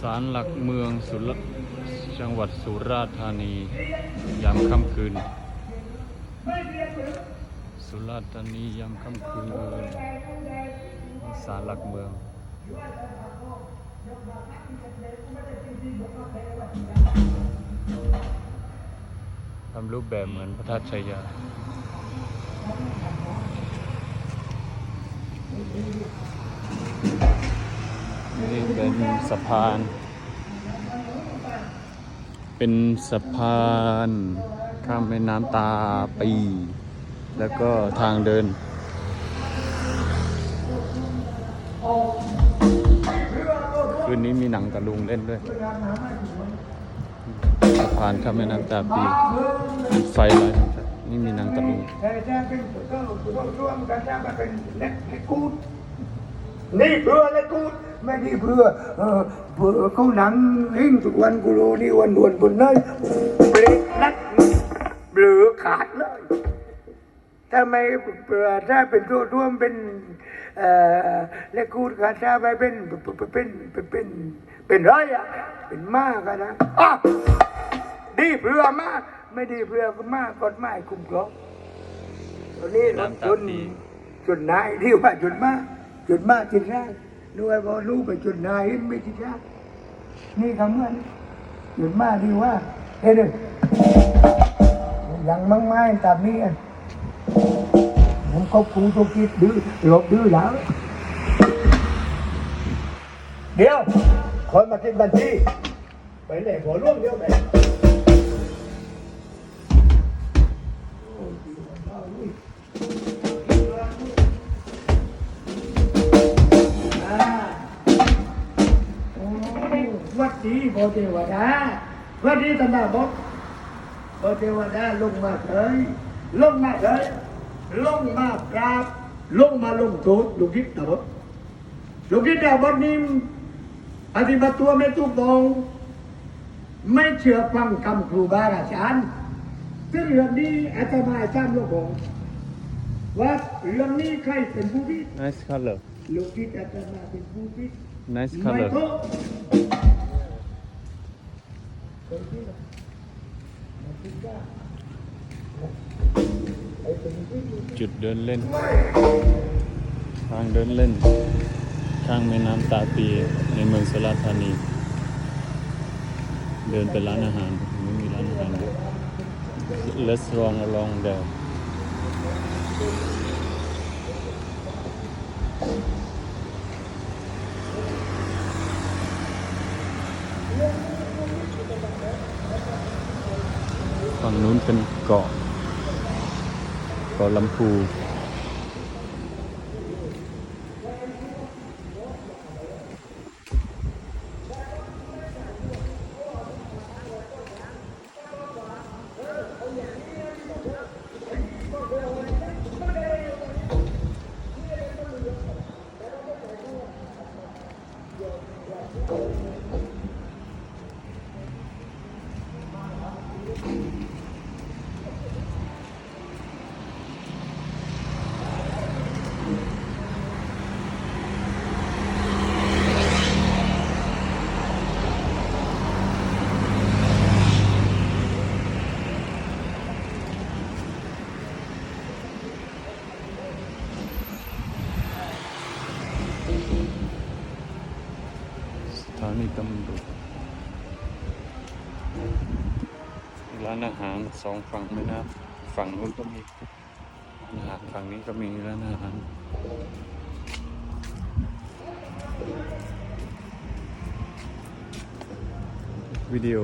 ศาลหลักเมืองสุรจังหวัดสุราษฎร์ธานี ยามค่ำคืน สุราษฎร์ธานียามค่ำคืนศาลหลักเมืองทำรูปแบบเหมือนพระธาตุชัยยา นี่เป็น สะพาน เป็นสะพานข้ามแม่น้ำตาปี แล้วก็ทางเดิน คืนนี้มีหนังตะลุงเล่นด้วย สะพานข้ามแม่น้ำตาปีไฟลอยนี่มีหนังตะลุงนี่เพื่อเล็กกูด ไม่ดีเพื่อเออเพื่อเขาหนังหิ้งทุกวันกูรู้นี่วันดวนบนเลยเปรตนักเบลือขาดเลยถ้าไม่เปลือถ้าเป็นตัวร่วมเป็นเอ่อเล็กกูดกันถ้าไม่เป็นเป็นเป็นเป็นเป็นไรอะเป็นมากกันนะอะดีเพื่อมากไม่ดีเพื่อก็มากกฎหมายคุ้มครองตอนนี้รถจนจนนายที่ว่าจนมากจนมากจนแรก ด้วยพอรู้ไปจนนายไม่จริงแรกนี่คำว่าจนมาดีว่าเฮ้ยยังมั่งไม้ตามนี้ผมก็คูตัวคิดดื้อหลบดื้อแล้วเดี๋ยวคนมาคิดบัญชีไปเลยหัวร่วมเดียวไปวัด ดีโบเทวดาวัดดีตำนาบอกโบเทวดาลงมาเถยลงมาเถยลงมากราบลงมาลงโทษลูกคิดตาบดลูกคิดตาบดนี้ปฏิบัติตัวไม่ถูกต้องไม่เชื่อฟังคำครูบาอาจารย์ซึ่งเรื่องนี้อาจารย์มาอาจารย์โลกบอกว่าเรื่องนี้ใครเป็นผู้ผิด nice color ลูกคิดอาจารย์มาเป็นผู้ผิด nice ไม่ color โทษ จุดเดินเล่น ทางเดินเล่น ข้างแม่น้ำตาปีในเมืองสุราษฎร์ธานี เดินไปร้านอาหารไม่มีร้านอาหารเลย restaurant along there ฝั่งนู้นเป็นเกาะเกาะลำพู นีตำรวจร้านอาหารสองฝั่งไม่นะฝั่งนู้นก็มีร้านอาหารฝั่งนี้ก็มีร้านอาหารวิดีโอ